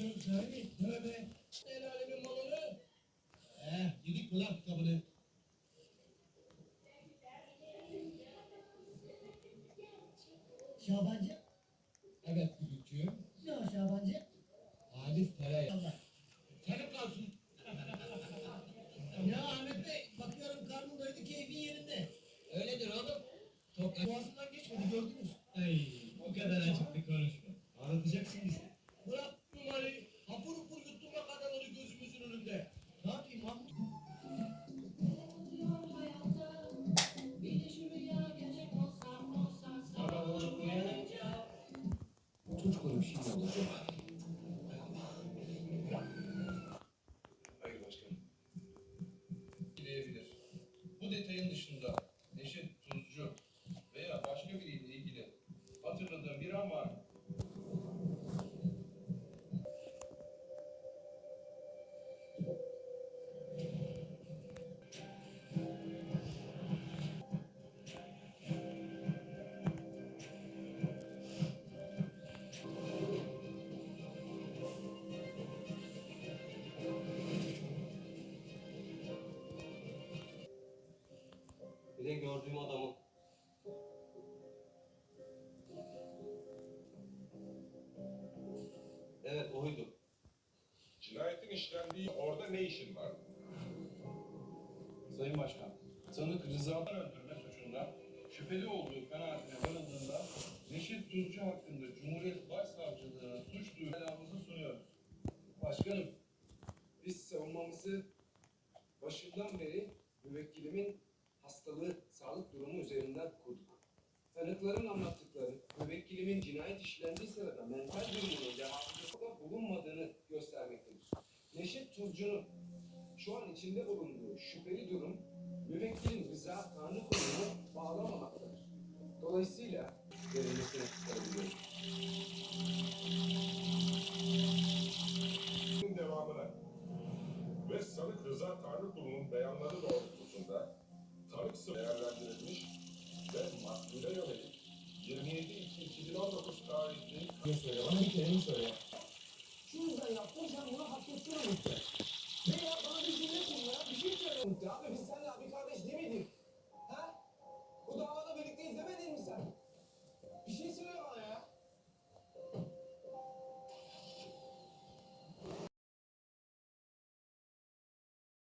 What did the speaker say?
Sahi tövbe. El alemin malını. Eh yedik mi lan kitabını? Şabancı? Evet küçükçüğüm. Ne o Şabancı? Halis Tereyağı. Allah. Senin kalsın. Ya Ahmet Bey bakıyorum karnın doydu keyfin yerinde. Öyledir oğlum. Tok Boğazından geçmedi gördünüz. Ay bu kadar açıklı konuşma. Anlatacaksın bize. Çocuklara bir şey olacak. Hayır başkanım. Gidebilir. Bu detayın dışında de gördüğüm adamı. Evet oydu. Cinayetin işlendiği orada ne işin var? Sayın Başkan, sanık Rıza'dan öldürme suçundan şüpheli olduğu kanaatine varıldığında Neşet Tuzcu hakkında Cumhuriyet Başsavcılığı'na suç duyurularımızı sunuyoruz. Başkanım, biz savunmamızı başından beri müvekkilimin hastalığı, sağlık durumu üzerinden kurduk. Tanıkların anlattıkları, müvekkilimin cinayet işlendiği sırada mental durumunun devamlılıkta bulunmadığını göstermektedir. Neşet Tuzcu'nun şu an içinde bulunduğu şüpheli durum, müvekkilin Rıza Tanrı konumunu bağlamamaktadır. Dolayısıyla verilmesine çıkarabiliyoruz. Bunun devamına ve sanık Rıza Tanrıkulu'nun beyanları doğrultusunda Sarıksı değerlendirilmiş ve makbule yönelik 27 2019 tarihli... Şey söyle bana bir kelime söyle. Şunu da yap, hocam bunu hak etsin